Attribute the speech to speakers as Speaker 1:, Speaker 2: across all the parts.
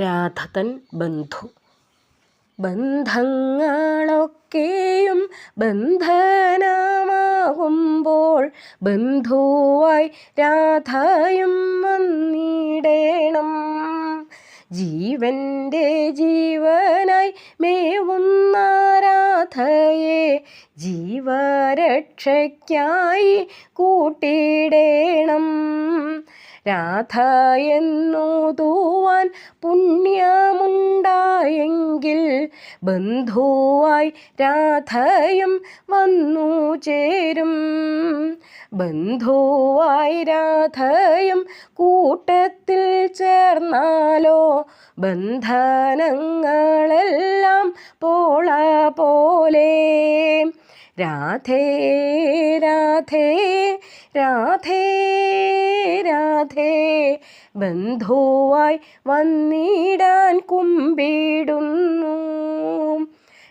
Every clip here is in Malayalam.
Speaker 1: രാധതൻ ബന്ധു. ബന്ധങ്ങളൊക്കെയും ബന്ധനമാകുമ്പോൾ ബന്ധുവായി രാധയും വന്നിടേണം. ജീവന്റെ ജീവനായി മേവുന്ന രാധയെ ജീവരക്ഷയ്ക്കായി കൂട്ടിയിടേണം രാധ എന്നു തൂവാൻ പുണ്യമുണ്ടായെങ്കിൽ ബന്ധുവായി രാധയും വന്നു ചേരും. ബന്ധുവായി രാധയും കൂട്ടത്തിൽ ചേർന്നാലോ ബന്ധനങ്ങളെല്ലാം പോള പോലെ. രാധേ രാധേ രാധേ രാധേ ബന്ധുവായി വന്നിടാൻ കുമ്പിടുന്നു.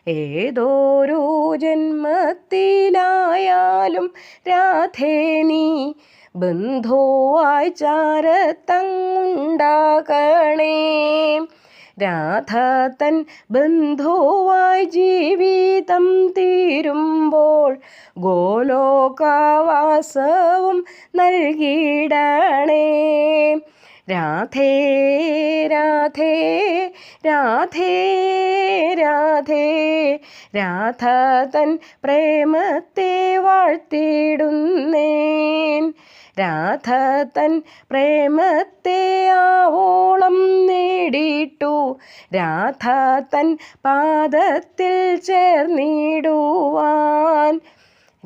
Speaker 1: ഏതോരു ജന്മത്തിലായാലും രാധേ നീ ബന്ധുവായി ചാരത്തങ്ങുണ്ടാകണേ. രാധ തൻ ബന്ധുവായി ജീവിതം തീരുമ്പോൾ ഗോലോകവാസവും നൽകിയിടണേ. രാധേ രാധേ രാധേ രാധേ രാധ തൻ പ്രേമത്തെ വാഴ്ത്തിയിടുന്നേൻ. രാധ തൻ പ്രേമത്തെ രാധ തൻ പാദത്തിൽ ചേർന്നിടുവാൻ.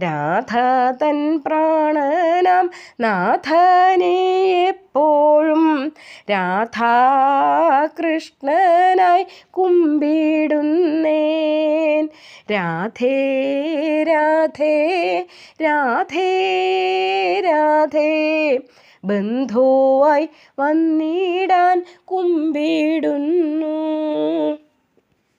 Speaker 1: രാധ തൻ പ്രാണനാം നാഥനെ എപ്പോഴും. രാധാകൃഷ്ണനായി കുമ്പിടുന്നേൻ. രാധേ രാധേ രാധേ രാധേ. ബന്ധുവായി വന്നിടാൻ കുമ്പിടുന്നു.